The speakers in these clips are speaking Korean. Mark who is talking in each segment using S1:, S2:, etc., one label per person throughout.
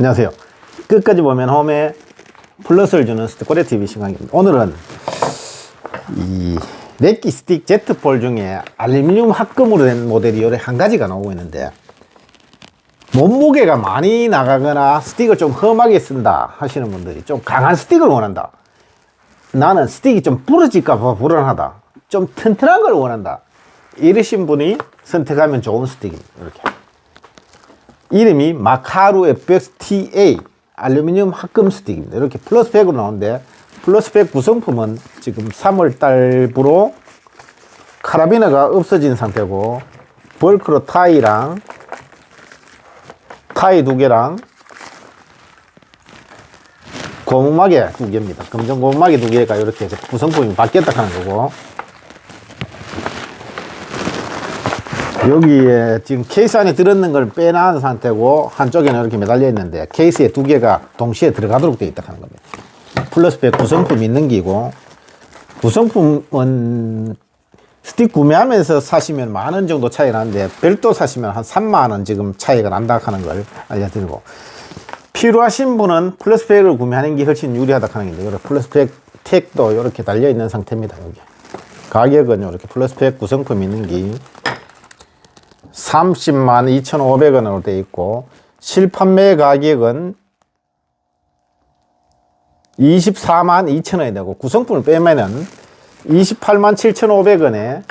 S1: 안녕하세요. 끝까지 보면 홈에 플러스를 주는 스티코레 TV 시간입니다. 오늘은 이 렉기 스틱 Z폴 중에 알루미늄 합금으로 된 모델이 요래 한 가지가 나오고 있는데 몸무게가 많이 나가거나 스틱을 좀 험하게 쓴다 하시는 분들이 좀 강한 스틱을 원한다. 나는 스틱이 좀 부러질까봐 불안하다. 좀 튼튼한 걸 원한다. 이러신 분이 선택하면 좋은 스틱입니다. 이렇게. 이름이 마카루 FX TA 알루미늄 합금 스틱입니다. 이렇게 플러스 100으로 나오는데 플러스 100 구성품은 지금 3월 달부로 카라비너가 없어진 상태고 벌크로 타이랑 타이 두 개랑 고무마개 두 개입니다. 검정 고무마개 두 개가 이렇게 구성품이 바뀌었다 하는 거고 여기에 지금 케이스 안에 들었는 걸 빼놓은 상태고 한쪽에는 이렇게 매달려 있는데 케이스에 두 개가 동시에 들어가도록 되어 있다 하는 겁니다. 플러스 100 구성품 있는 기고 구성품은 스틱 구매하면서 사시면 만 원 정도 차이 나는데 별도 사시면 한 3만 원 지금 차이가 난다 하는 걸 알려드리고 필요하신 분은 플러스 100을 구매하는 게 훨씬 유리하다 하는 게 플러스 100 택도 이렇게 달려 있는 상태입니다. 여기 가격은 이렇게 플러스 100 구성품 있는 게 30만 2,500원으로 되어 있고 실판매 가격은 24만 2천원이 되고 구성품을 빼면은 28만 7,500원에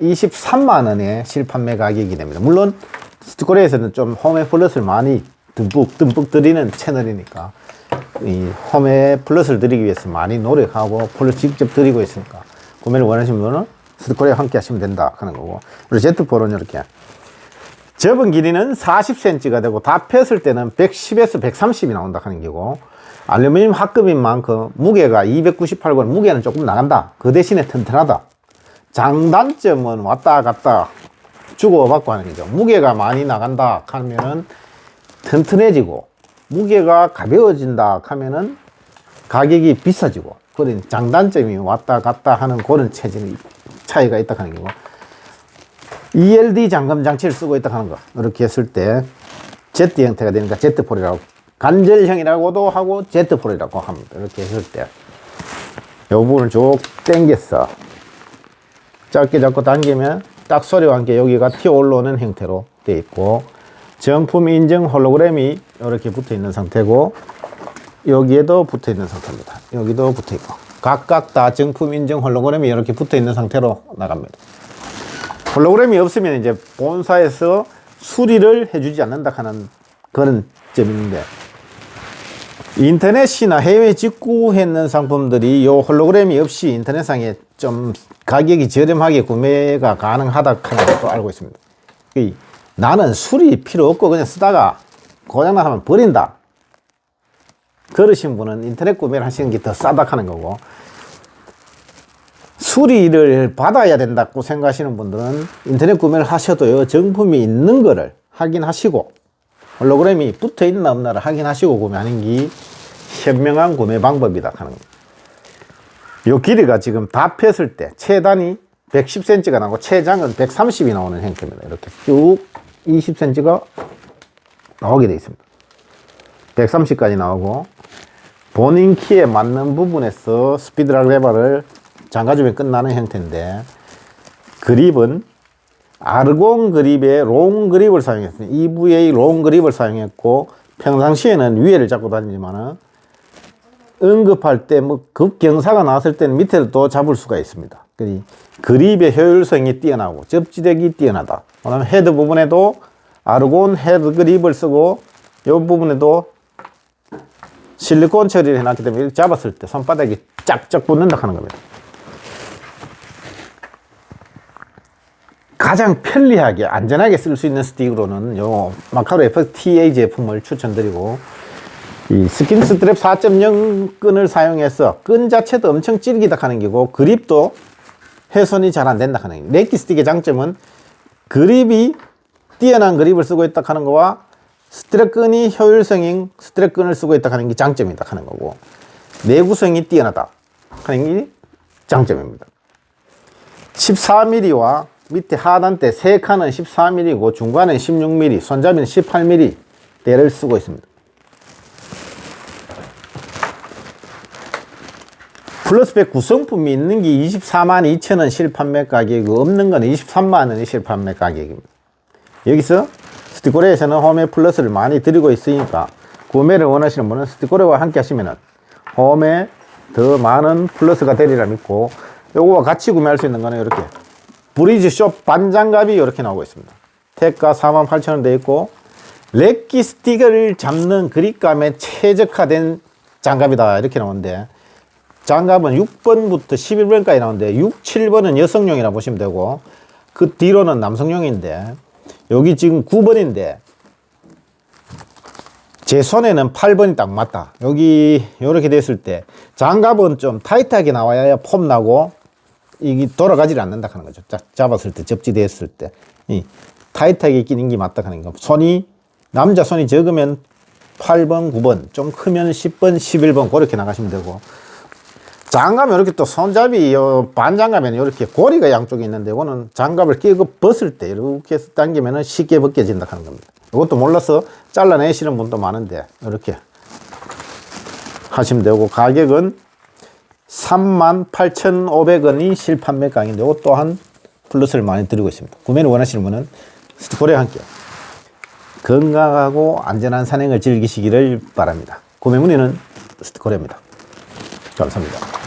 S1: 23만 원의 실판매 가격이 됩니다. 물론 스티커레에서는 좀 홈에 플러스를 많이 듬뿍 듬뿍 드리는 채널이니까 이 홈에 플러스를 드리기 위해서 많이 노력하고 플러스 직접 드리고 있으니까 구매를 원하시는 분은 스티커레 함께 하시면 된다 하는 거고 그리고 제트폴은 이렇게 접은 길이는 40cm가 되고 다 폈을 때는 110에서 130이 나온다 하는 게고 알루미늄 합금인 만큼 무게가 298g 무게는 조금 나간다. 그 대신에 튼튼하다. 장단점은 왔다 갔다 주고받고 하는 거죠. 무게가 많이 나간다 하면은 튼튼해지고 무게가 가벼워진다 하면은 가격이 비싸지고 그런 장단점이 왔다 갔다 하는 그런 체질 차이가 있다 하는 거고 ELD 잠금 장치를 쓰고 있다 하는 거. 이렇게 했을 때 Z 형태가 되니까 Z폴이라고 간절형이라고도 하고 Z폴이라고 합니다. 이렇게 했을 때. 이 부분을 쭉 당겼어. 짧게 잡고 당기면 딱 소리와 함께 여기가 튀어 올라오는 형태로 되어 있고 정품 인증 홀로그램이 이렇게 붙어 있는 상태고 여기에도 붙어 있는 상태입니다. 여기도 붙어 있고 각각 다 정품 인증 홀로그램이 이렇게 붙어 있는 상태로 나갑니다. 홀로그램이 없으면 이제 본사에서 수리를 해주지 않는다 하는 그런 있는데 인터넷이나 해외 직구했는 상품들이 요 홀로그램이 없이 인터넷상에 좀 가격이 저렴하게 구매가 가능하다 하는 것도 알고 있습니다. 이 나는 수리 필요 없고 그냥 쓰다가 고장나면 버린다. 그러신 분은 인터넷 구매를 하시는 게 더 싸다 하는 거고 수리를 받아야 된다고 생각하시는 분들은 인터넷 구매를 하셔도요, 정품이 있는 거를 확인하시고, 홀로그램이 붙어 있나 없나를 확인하시고 구매하는 게 현명한 구매 방법이다 하는 겁니다. 요 길이가 지금 다 폈을 때 최단이 110cm가 나오고 최장은 130이 나오는 형태입니다. 이렇게 쭉 20cm가 나오게 되어 있습니다. 130까지 나오고 본인 키에 맞는 부분에서 스피드락 레버를 장가주면 끝나는 형태인데 그립은 아르곤 그립에 롱 그립을 사용했습니다. EVA 롱 그립을 사용했고 평상시에는 위에를 잡고 다니지만은 응급할 때 뭐 급경사가 나왔을 때는 밑에를 또 잡을 수가 있습니다. 그립의 효율성이 뛰어나고 접지력이 뛰어나다. 그다음에 헤드 부분에도 아르곤 헤드 그립을 쓰고 이 부분에도 실리콘 처리를 해놨기 때문에 잡았을 때 손바닥이 짝짝 붙는다 하는 겁니다. 가장 편리하게 안전하게 쓸 수 있는 스틱으로는 요 마카로 FTA 제품을 추천드리고 이 스킨 스트랩 4.0 끈을 사용해서 끈 자체도 엄청 찌르기다 하는 기고 그립도 훼손이 잘 안 된다 하는 게 네키 스틱의 장점은 그립이 뛰어난 그립을 쓰고 있다 하는 거와 스트랩 끈이 효율성인 스트랩 끈을 쓰고 있다 하는 게 장점이다 하는 거고 내구성이 뛰어나다 하는 게 장점입니다. 14mm와 밑에 하단대 3칸은 14mm고 중간은 16mm, 손잡이는 18mm 대를 쓰고 있습니다. 플러스백 구성품이 있는 게 242,000원 실판매 가격이고 없는 건 23만원이 실판매 가격입니다. 여기서 스티코레에서는 홈에 플러스를 많이 드리고 있으니까 구매를 원하시는 분은 스티코레와 함께 하시면 홈에 더 많은 플러스가 되리라 믿고 요거와 같이 구매할 수 있는 거는 이렇게 브리즈숍 반장갑이 이렇게 나오고 있습니다. 택가 48,000원 돼 있고 렉기 스틱을 잡는 그립감에 최적화된 장갑이다 이렇게 나오는데 장갑은 6번부터 11번까지 나오는데 6, 7번은 여성용이라 보시면 되고 그 뒤로는 남성용인데 여기 지금 9번인데 제 손에는 8번이 딱 맞다. 여기 이렇게 됐을 때 장갑은 좀 타이트하게 나와야 폼 나고 이게 돌아가지 않는다 하는 거죠. 자, 잡았을 때 접지됐을 때 이 타이트하게 끼는 게 맞다 하는 거. 손이 남자 손이 적으면 8번, 9번, 좀 크면 10번, 11번 그렇게 나가시면 되고 장갑은 이렇게 또 손잡이 요 반장갑에는 이렇게 고리가 양쪽에 있는데 이거는 장갑을 끼고 벗을 때 이렇게 해서 당기면은 쉽게 벗겨진다 하는 겁니다. 이것도 몰라서 잘라내시는 분도 많은데 이렇게 하시면 되고 가격은 38,500원이 실판매 가격인데 이것 또한 플러스를 많이 드리고 있습니다. 구매를 원하시는 분은 스티코레와 함께 건강하고 안전한 산행을 즐기시기를 바랍니다. 구매 문의는 스티코레입니다. 감사합니다.